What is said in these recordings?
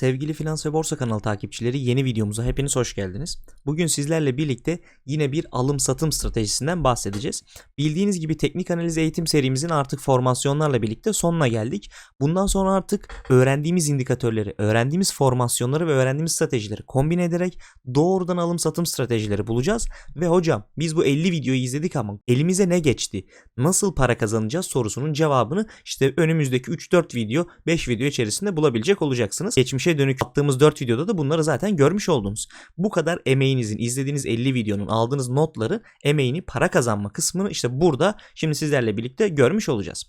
Sevgili Finans ve Borsa kanalı takipçileri yeni videomuza hepiniz hoş geldiniz. Bugün sizlerle birlikte yine bir alım satım stratejisinden bahsedeceğiz. Bildiğiniz gibi teknik analiz eğitim serimizin artık formasyonlarla birlikte sonuna geldik. Bundan sonra artık öğrendiğimiz indikatörleri, öğrendiğimiz formasyonları ve öğrendiğimiz stratejileri kombine ederek doğrudan alım satım stratejileri bulacağız. Ve hocam biz bu 50 videoyu izledik ama elimize ne geçti? Nasıl para kazanacağız sorusunun cevabını işte önümüzdeki 3-4 video, 5 video içerisinde bulabilecek olacaksınız. Geçmişe dönük attığımız 4 videoda da bunları zaten görmüş oldunuz. Bu kadar emeğinizin, izlediğiniz 50 videonun aldığınız notları, emeğini para kazanma kısmını işte burada şimdi sizlerle birlikte görmüş olacağız.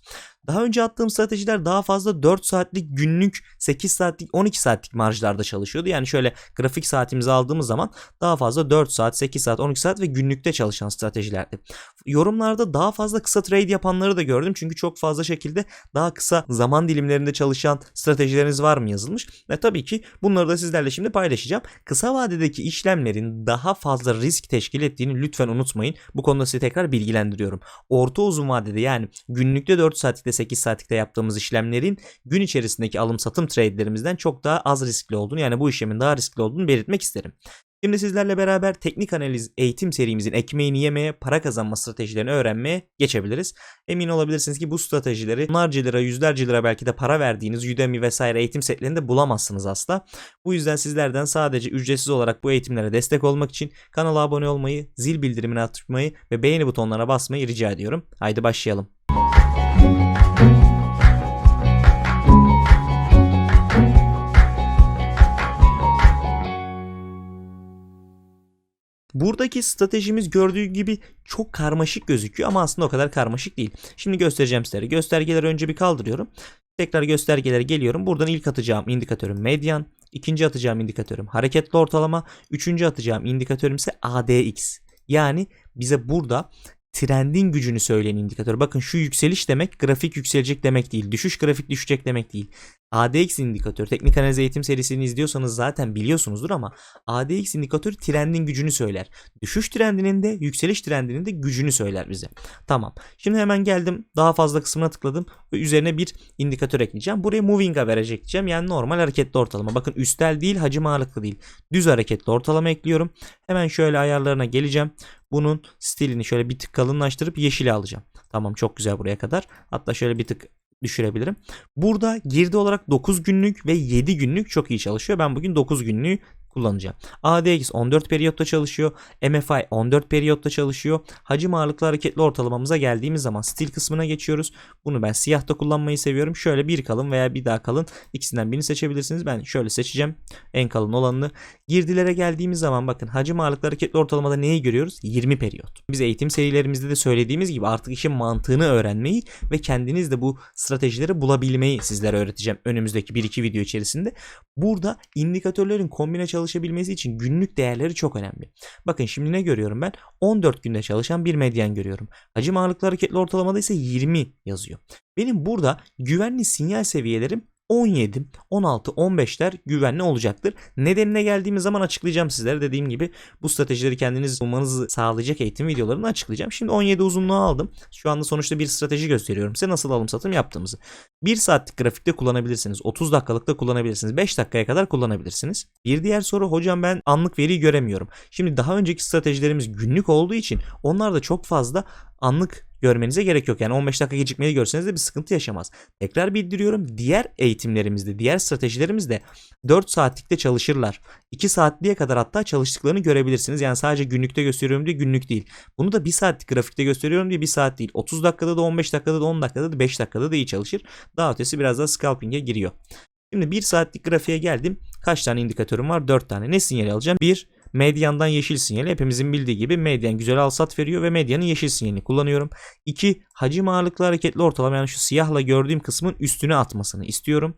Daha önce attığım stratejiler daha fazla 4 saatlik günlük 8 saatlik 12 saatlik marjlarda çalışıyordu. Yani şöyle grafik saatimizi aldığımız zaman daha fazla 4 saat 8 saat 12 saat ve günlükte çalışan stratejilerdi. Yorumlarda daha fazla kısa trade yapanları da gördüm. Çünkü çok fazla şekilde daha kısa zaman dilimlerinde çalışan stratejileriniz var mı yazılmış. Ve tabii ki bunları da sizlerle şimdi paylaşacağım. Kısa vadedeki işlemlerin daha fazla risk teşkil ettiğini lütfen unutmayın. Bu konuda sizi tekrar bilgilendiriyorum. Orta uzun vadede yani günlükte 4 saatlikte 8 saatlikte yaptığımız işlemlerin gün içerisindeki alım satım trade'lerimizden çok daha az riskli olduğunu yani bu işlemin daha riskli olduğunu belirtmek isterim. Şimdi sizlerle beraber teknik analiz eğitim serimizin ekmeğini yemeye, para kazanma stratejilerini öğrenmeye geçebiliriz. Emin olabilirsiniz ki bu stratejileri onlarca lira, yüzlerce lira belki de para verdiğiniz Udemy vesaire eğitim setlerinde bulamazsınız asla. Bu yüzden sizlerden sadece ücretsiz olarak bu eğitimlere destek olmak için kanala abone olmayı, zil bildirimini atmayı ve beğeni butonlarına basmayı rica ediyorum. Haydi başlayalım. Buradaki stratejimiz gördüğü gibi çok karmaşık gözüküyor ama aslında o kadar karmaşık değil. Şimdi göstereceğim sizlere. Göstergeleri önce bir kaldırıyorum. Tekrar göstergelere geliyorum. Buradan ilk atacağım indikatörüm medyan. ikinci atacağım indikatörüm hareketli ortalama. Üçüncü atacağım indikatörüm ise ADX. Yani bize burada trendin gücünü söyleyen indikatör. Bakın şu yükseliş demek grafik yükselecek demek değil. Düşüş grafik düşecek demek değil. ADX indikatör teknik analiz eğitim serisini izliyorsanız zaten biliyorsunuzdur ama ADX indikatörü trendin gücünü söyler. Düşüş trendinin de yükseliş trendinin de gücünü söyler bize. Tamam. Şimdi hemen geldim daha fazla kısmına tıkladım ve üzerine bir indikatör ekleyeceğim. Buraya moving average ekleyeceğim. Yani normal hareketli ortalama. Bakın üstel değil hacim ağırlıklı değil. Düz hareketli ortalama ekliyorum. Hemen şöyle ayarlarına geleceğim. Bunun stilini şöyle bir tık kalınlaştırıp yeşile alacağım. Tamam çok güzel buraya kadar. Hatta şöyle bir tık düşürebilirim. Burada girdi olarak 9 günlük ve 7 günlük çok iyi çalışıyor. Ben bugün 9 günlüğü kullanacağım. ADX 14 periyotta çalışıyor. MFI 14 periyotta çalışıyor. Hacim ağırlıklı hareketli ortalamamıza geldiğimiz zaman stil kısmına geçiyoruz. Bunu ben siyahta kullanmayı seviyorum. Şöyle bir kalın veya bir daha kalın ikisinden birini seçebilirsiniz. Ben şöyle seçeceğim. En kalın olanını. Girdilere geldiğimiz zaman bakın hacim ağırlıklı hareketli ortalamada neyi görüyoruz? 20 periyot. Biz eğitim serilerimizde de söylediğimiz gibi artık işin mantığını öğrenmeyi ve kendiniz de bu stratejileri bulabilmeyi sizlere öğreteceğim önümüzdeki 1-2 video içerisinde. Burada indikatörlerin kombine çalışabilmesi için günlük değerleri çok önemli. Bakın şimdi ne görüyorum ben? 14 günde çalışan bir medyan görüyorum. Hacim ağırlıklı hareketli ortalamada ise 20 yazıyor. Benim burada güvenli sinyal seviyelerim 17, 16, 15'ler güvenli olacaktır. Nedenine geldiğimiz zaman açıklayacağım sizlere. Dediğim gibi bu stratejileri kendiniz bulmanızı sağlayacak eğitim videolarını açıklayacağım. Şimdi 17 uzunluğu aldım. Şu anda sonuçta bir strateji gösteriyorum size nasıl alım satım yaptığımızı. 1 saatlik grafikte kullanabilirsiniz. 30 dakikalıkta kullanabilirsiniz. 5 dakikaya kadar kullanabilirsiniz. Bir diğer soru hocam ben anlık veri göremiyorum. Şimdi daha önceki stratejilerimiz günlük olduğu için onlar da çok fazla anlık görmenize gerek yok. Yani 15 dakika gecikmeli görseniz de bir sıkıntı yaşamaz. Tekrar bildiriyorum. Diğer eğitimlerimizde, diğer stratejilerimizde 4 saatlikte çalışırlar. 2 saatliğe kadar hatta çalıştıklarını görebilirsiniz. Yani sadece günlükte gösteriyorum diye günlük değil. Bunu da 1 saatlik grafikte gösteriyorum diye 1 saat değil. 30 dakikada da 15 dakikada da 10 dakikada da 5 dakikada da iyi çalışır. Daha ötesi biraz daha scalping'e giriyor. Şimdi 1 saatlik grafiğe geldim. Kaç tane indikatörüm var? 4 tane. Ne sinyali alacağım? 1, Medyandan yeşil sinyali hepimizin bildiği gibi medyan güzel al sat veriyor ve medyanın yeşil sinyalini kullanıyorum. 2. Hacim ağırlıklı hareketli ortalama yani şu siyahla gördüğüm kısmın üstüne atmasını istiyorum.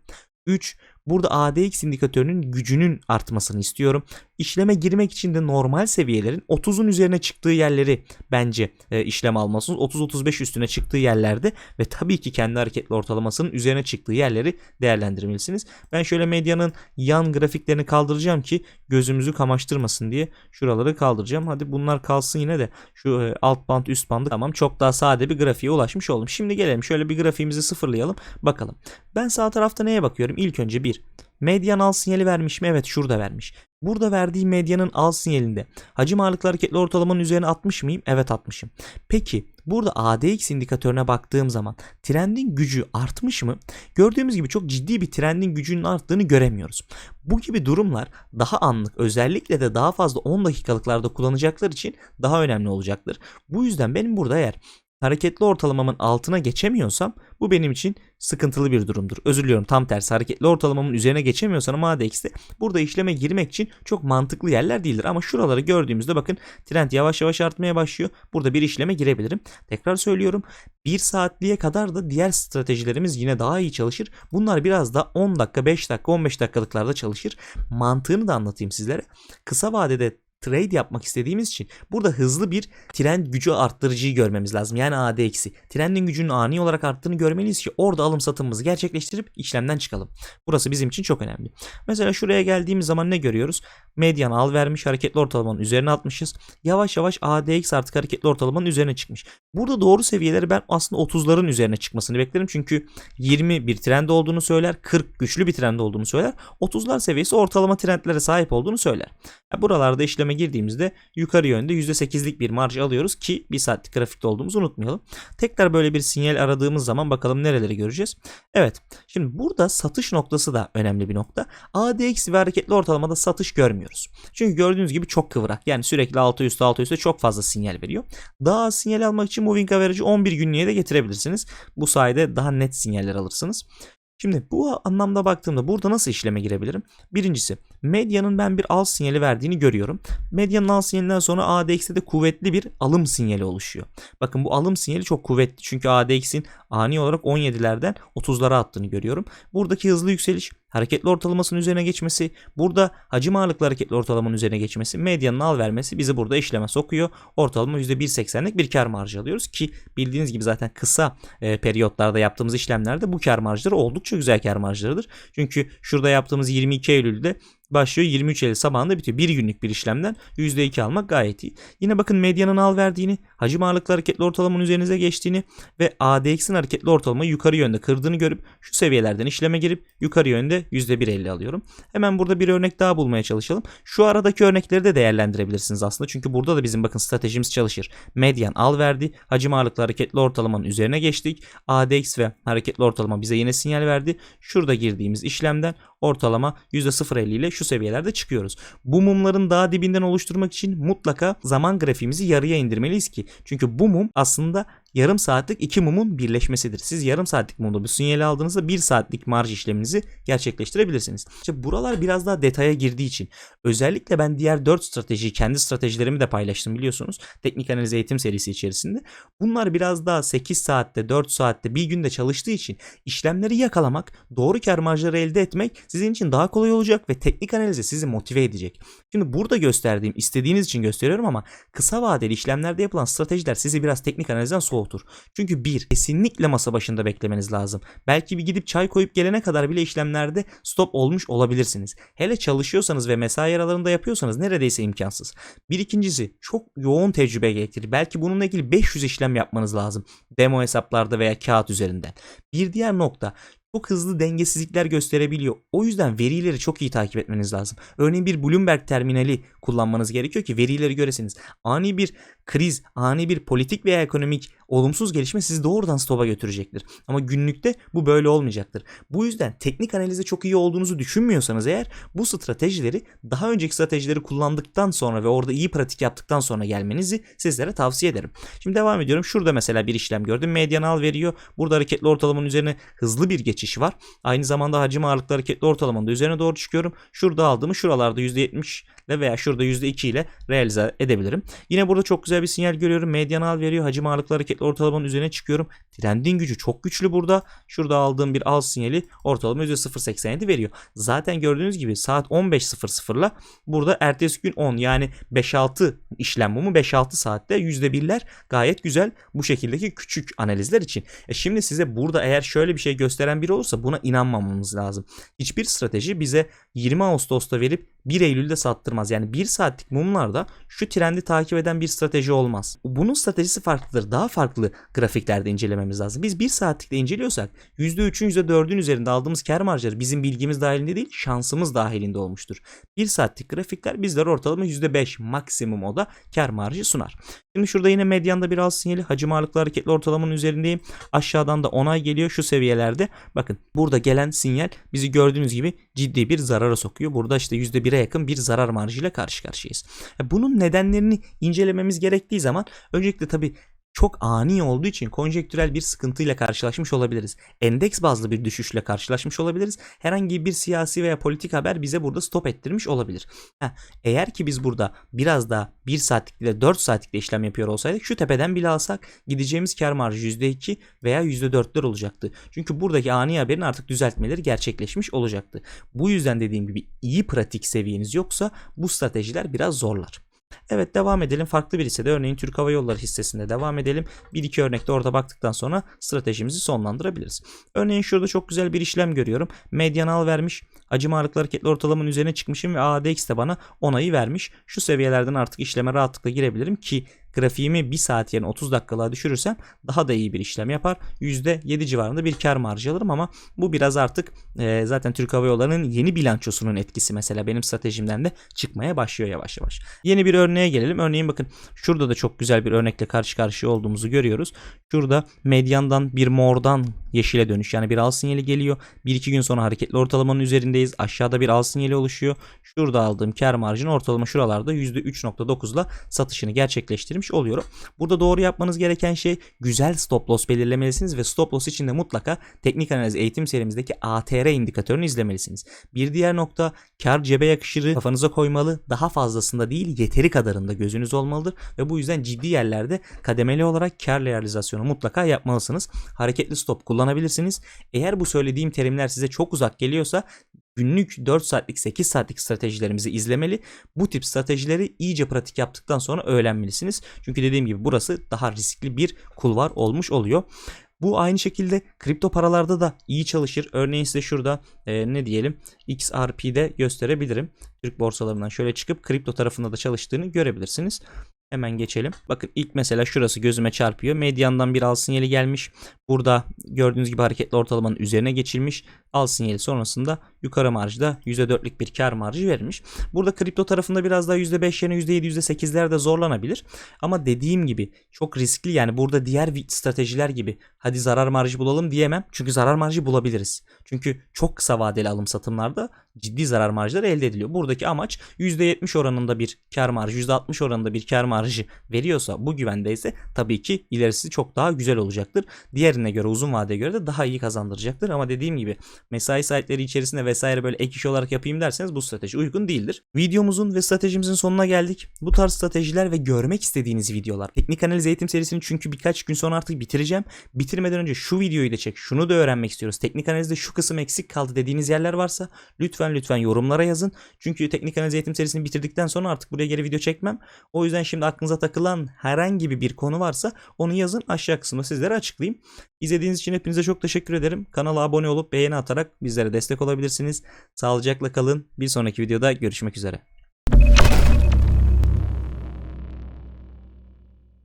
3. Burada ADX indikatörünün gücünün artmasını istiyorum. İşleme girmek için de normal seviyelerin 30'un üzerine çıktığı yerleri bence e, işlem almalısınız. 30-35 üstüne çıktığı yerlerde ve tabii ki kendi hareketli ortalamasının üzerine çıktığı yerleri değerlendirmelisiniz. Ben şöyle medyanın yan grafiklerini kaldıracağım ki gözümüzü kamaştırmasın diye şuraları kaldıracağım. Hadi bunlar kalsın yine de şu e, alt band üst bandı tamam çok daha sade bir grafiğe ulaşmış oldum. Şimdi gelelim şöyle bir grafiğimizi sıfırlayalım bakalım. Ben sağ tarafta neye bakıyorum? İlk önce bir Medyan al sinyali vermiş mi? Evet şurada vermiş. Burada verdiği medyanın al sinyalinde hacim ağırlıklı hareketli ortalamanın üzerine atmış mıyım? Evet atmışım. Peki burada ADX indikatörüne baktığım zaman trendin gücü artmış mı? Gördüğümüz gibi çok ciddi bir trendin gücünün arttığını göremiyoruz. Bu gibi durumlar daha anlık özellikle de daha fazla 10 dakikalıklarda kullanacaklar için daha önemli olacaktır. Bu yüzden benim burada eğer hareketli ortalamamın altına geçemiyorsam bu benim için sıkıntılı bir durumdur. Özür diliyorum tam tersi hareketli ortalamamın üzerine geçemiyorsam ADX'de burada işleme girmek için çok mantıklı yerler değildir. Ama şuraları gördüğümüzde bakın trend yavaş yavaş artmaya başlıyor. Burada bir işleme girebilirim. Tekrar söylüyorum 1 saatliğe kadar da diğer stratejilerimiz yine daha iyi çalışır. Bunlar biraz da 10 dakika 5 dakika 15 dakikalıklarda çalışır. Mantığını da anlatayım sizlere. Kısa vadede trade yapmak istediğimiz için burada hızlı bir trend gücü arttırıcıyı görmemiz lazım. Yani ADX'i. Trendin gücünün ani olarak arttığını görmeliyiz ki orada alım satımımızı gerçekleştirip işlemden çıkalım. Burası bizim için çok önemli. Mesela şuraya geldiğimiz zaman ne görüyoruz? Medyan al vermiş hareketli ortalamanın üzerine atmışız. Yavaş yavaş ADX artık hareketli ortalamanın üzerine çıkmış. Burada doğru seviyeleri ben aslında 30'ların üzerine çıkmasını beklerim. Çünkü 20 bir trend olduğunu söyler. 40 güçlü bir trend olduğunu söyler. 30'lar seviyesi ortalama trendlere sahip olduğunu söyler. Buralarda işleme girdiğimizde yukarı yönde %8'lik bir marj alıyoruz ki bir saatlik grafikte olduğumuzu unutmayalım. Tekrar böyle bir sinyal aradığımız zaman bakalım nereleri göreceğiz. Evet şimdi burada satış noktası da önemli bir nokta. ADX ve hareketli ortalamada satış görmüyoruz. Çünkü gördüğünüz gibi çok kıvrak. Yani sürekli altı üstü altı üstü çok fazla sinyal veriyor. Daha az sinyal almak için moving average'ı 11 günlüğe de getirebilirsiniz. Bu sayede daha net sinyaller alırsınız. Şimdi bu anlamda baktığımda burada nasıl işleme girebilirim? Birincisi medyanın ben bir al sinyali verdiğini görüyorum. Medyanın al sinyalinden sonra ADX'te de kuvvetli bir alım sinyali oluşuyor. Bakın bu alım sinyali çok kuvvetli. Çünkü ADX'in ani olarak 17'lerden 30'lara attığını görüyorum. Buradaki hızlı yükseliş hareketli ortalamasının üzerine geçmesi, burada hacim ağırlıklı hareketli ortalamanın üzerine geçmesi, medyanın al vermesi bizi burada işleme sokuyor. Ortalama %1.80'lik bir kar marjı alıyoruz ki bildiğiniz gibi zaten kısa e, periyotlarda yaptığımız işlemlerde bu kar marjları oldukça güzel kar marjlarıdır. Çünkü şurada yaptığımız 22 Eylül'de başlıyor 23 Eylül sabahında bitiyor. Bir günlük bir işlemden %2 almak gayet iyi. Yine bakın medyanın al verdiğini, hacim ağırlıklı hareketli ortalamanın üzerinize geçtiğini ve ADX'in hareketli ortalamayı yukarı yönde kırdığını görüp şu seviyelerden işleme girip yukarı yönde %1.50 alıyorum. Hemen burada bir örnek daha bulmaya çalışalım. Şu aradaki örnekleri de değerlendirebilirsiniz aslında. Çünkü burada da bizim bakın stratejimiz çalışır. Medyan al verdi. Hacim ağırlıklı hareketli ortalamanın üzerine geçtik. ADX ve hareketli ortalama bize yine sinyal verdi. Şurada girdiğimiz işlemden ortalama %0.50 ile şu seviyelerde çıkıyoruz. Bu mumların daha dibinden oluşturmak için mutlaka zaman grafiğimizi yarıya indirmeliyiz ki. Çünkü bu mum aslında yarım saatlik iki mumun birleşmesidir. Siz yarım saatlik mumda bir sinyali aldığınızda bir saatlik marj işleminizi gerçekleştirebilirsiniz. İşte buralar biraz daha detaya girdiği için özellikle ben diğer 4 stratejiyi kendi stratejilerimi de paylaştım biliyorsunuz. Teknik analiz eğitim serisi içerisinde. Bunlar biraz daha 8 saatte 4 saatte bir günde çalıştığı için işlemleri yakalamak doğru kar marjları elde etmek sizin için daha kolay olacak ve teknik analize sizi motive edecek. Şimdi burada gösterdiğim istediğiniz için gösteriyorum ama kısa vadeli işlemlerde yapılan stratejiler sizi biraz teknik analizden soğutur. Çünkü bir kesinlikle masa başında beklemeniz lazım. Belki bir gidip çay koyup gelene kadar bile işlemlerde stop olmuş olabilirsiniz. Hele çalışıyorsanız ve mesai aralarında yapıyorsanız neredeyse imkansız. Bir ikincisi çok yoğun tecrübe gerektirir. Belki bununla ilgili 500 işlem yapmanız lazım. Demo hesaplarda veya kağıt üzerinden. Bir diğer nokta çok hızlı dengesizlikler gösterebiliyor. O yüzden verileri çok iyi takip etmeniz lazım. Örneğin bir Bloomberg terminali kullanmanız gerekiyor ki verileri göresiniz. Ani bir kriz, ani bir politik veya ekonomik olumsuz gelişme sizi doğrudan stopa götürecektir. Ama günlükte bu böyle olmayacaktır. Bu yüzden teknik analizde çok iyi olduğunuzu düşünmüyorsanız eğer bu stratejileri daha önceki stratejileri kullandıktan sonra ve orada iyi pratik yaptıktan sonra gelmenizi sizlere tavsiye ederim. Şimdi devam ediyorum. Şurada mesela bir işlem gördüm. Medyan al veriyor. Burada hareketli ortalamanın üzerine hızlı bir geçiş var. Aynı zamanda hacim ağırlıklı hareketli ortalamanın da üzerine doğru çıkıyorum. Şurada aldığımı şuralarda %70 ile veya şurada %2 ile realize edebilirim. Yine burada çok güzel bir sinyal görüyorum. Medyan al veriyor. Hacim ağırlıklı hareketli ortalamanın üzerine çıkıyorum. Trendin gücü çok güçlü burada. Şurada aldığım bir al sinyali ortalama %0.87 veriyor. Zaten gördüğünüz gibi saat 15.00'la burada ertesi gün 10 yani 5-6 işlem mumu 5-6 saatte %1'ler gayet güzel bu şekildeki küçük analizler için. E şimdi size burada eğer şöyle bir şey gösteren biri olursa buna inanmamamız lazım. Hiçbir strateji bize 20 Ağustos'ta verip 1 Eylül'de sattırmaz. Yani 1 saatlik mumlarda şu trendi takip eden bir strateji olmaz. Bunun stratejisi farklıdır. Daha farklı grafiklerde incelememiz lazım. Biz 1 saatlikte inceliyorsak %3'ün %4'ün üzerinde aldığımız kar marjları bizim bilgimiz dahilinde değil şansımız dahilinde olmuştur. 1 saatlik grafikler bizlere ortalama %5 maksimum o kar marjı sunar. Şimdi şurada yine medyanda bir al sinyali hacim ağırlıklı hareketli ortalamanın üzerindeyim. Aşağıdan da onay geliyor şu seviyelerde. Bakın burada gelen sinyal bizi gördüğünüz gibi ciddi bir zarara sokuyor. Burada işte %1'e yakın bir zarar marjıyla karşı karşıyayız. E, Bunun nedenlerini incelememiz gerektiği zaman öncelikle tabii çok ani olduğu için konjektürel bir sıkıntıyla karşılaşmış olabiliriz. Endeks bazlı bir düşüşle karşılaşmış olabiliriz. Herhangi bir siyasi veya politik haber bize burada stop ettirmiş olabilir. Ha, eğer ki biz burada biraz daha 1 saatlik ile 4 saatlikte işlem yapıyor olsaydık şu tepeden bile alsak gideceğimiz kar marjı %2 veya %4'ler olacaktı. Çünkü buradaki ani haberin artık düzeltmeleri gerçekleşmiş olacaktı. Bu yüzden dediğim gibi iyi pratik seviyeniz yoksa bu stratejiler biraz zorlar. Evet devam edelim. Farklı bir hissede örneğin Türk Hava Yolları hissesinde devam edelim. Bir iki örnekte orada baktıktan sonra stratejimizi sonlandırabiliriz. Örneğin şurada çok güzel bir işlem görüyorum. Medyan al vermiş. Hacim ağırlıklı hareketli ortalamanın üzerine çıkmışım ve ADX de bana onayı vermiş. Şu seviyelerden artık işleme rahatlıkla girebilirim ki grafiğimi 1 saat yerine 30 dakikalığa düşürürsem daha da iyi bir işlem yapar. %7 civarında bir kar marjı alırım ama bu biraz artık e, zaten Türk Hava Yolları'nın yeni bilançosunun etkisi mesela benim stratejimden de çıkmaya başlıyor yavaş yavaş. Yeni bir örneğe gelelim. Örneğin bakın şurada da çok güzel bir örnekle karşı karşıya olduğumuzu görüyoruz. Şurada medyandan bir mordan yeşile dönüş yani bir al sinyali geliyor. 1-2 gün sonra hareketli ortalamanın üzerindeyiz. Aşağıda bir al sinyali oluşuyor. Şurada aldığım kar marjını ortalama şuralarda %3.9'la satışını gerçekleştirmiş oluyorum. Burada doğru yapmanız gereken şey güzel stop loss belirlemelisiniz ve stop loss için de mutlaka teknik analiz eğitim serimizdeki ATR indikatörünü izlemelisiniz. Bir diğer nokta kar cebe yakışırı kafanıza koymalı. Daha fazlasında değil yeteri kadarında gözünüz olmalıdır ve bu yüzden ciddi yerlerde kademeli olarak kar realizasyonu mutlaka yapmalısınız. Hareketli stop kullanabilirsiniz. Eğer bu söylediğim terimler size çok uzak geliyorsa günlük 4 saatlik 8 saatlik stratejilerimizi izlemeli. Bu tip stratejileri iyice pratik yaptıktan sonra öğrenmelisiniz. Çünkü dediğim gibi burası daha riskli bir kulvar olmuş oluyor. Bu aynı şekilde kripto paralarda da iyi çalışır. Örneğin size şurada e, ne diyelim XRP'de gösterebilirim. Türk borsalarından şöyle çıkıp kripto tarafında da çalıştığını görebilirsiniz. Hemen geçelim. Bakın ilk mesela şurası gözüme çarpıyor. Medyandan bir al sinyali gelmiş. Burada gördüğünüz gibi hareketli ortalamanın üzerine geçilmiş. Al sinyali sonrasında yukarı marjda %4'lük bir kar marjı verilmiş. Burada kripto tarafında biraz daha %5 yerine %7 %8'ler de zorlanabilir. Ama dediğim gibi çok riskli yani burada diğer stratejiler gibi hadi zarar marjı bulalım diyemem. Çünkü zarar marjı bulabiliriz. Çünkü çok kısa vadeli alım satımlarda ciddi zarar marjları elde ediliyor. Buradaki amaç %70 oranında bir kar marjı, %60 oranında bir kar marjı veriyorsa bu güvendeyse tabii ki ilerisi çok daha güzel olacaktır. Diğerine göre uzun vadeye göre de daha iyi kazandıracaktır. Ama dediğim gibi mesai saatleri içerisinde vesaire böyle ek iş olarak yapayım derseniz bu strateji uygun değildir. Videomuzun ve stratejimizin sonuna geldik. Bu tarz stratejiler ve görmek istediğiniz videolar. Teknik analiz eğitim serisini çünkü birkaç gün sonra artık bitireceğim. Bitirmeden önce şu videoyu da çek, şunu da öğrenmek istiyoruz. Teknik analizde şu kısım eksik kaldı dediğiniz yerler varsa lütfen lütfen yorumlara yazın. Çünkü teknik analiz eğitim serisini bitirdikten sonra artık buraya geri video çekmem. O yüzden şimdi aklınıza takılan herhangi bir konu varsa onu yazın aşağı kısmına sizlere açıklayayım. İzlediğiniz için hepinize çok teşekkür ederim. Kanala abone olup beğeni atarak bizlere destek olabilirsiniz. Sağlıcakla kalın. Bir sonraki videoda görüşmek üzere.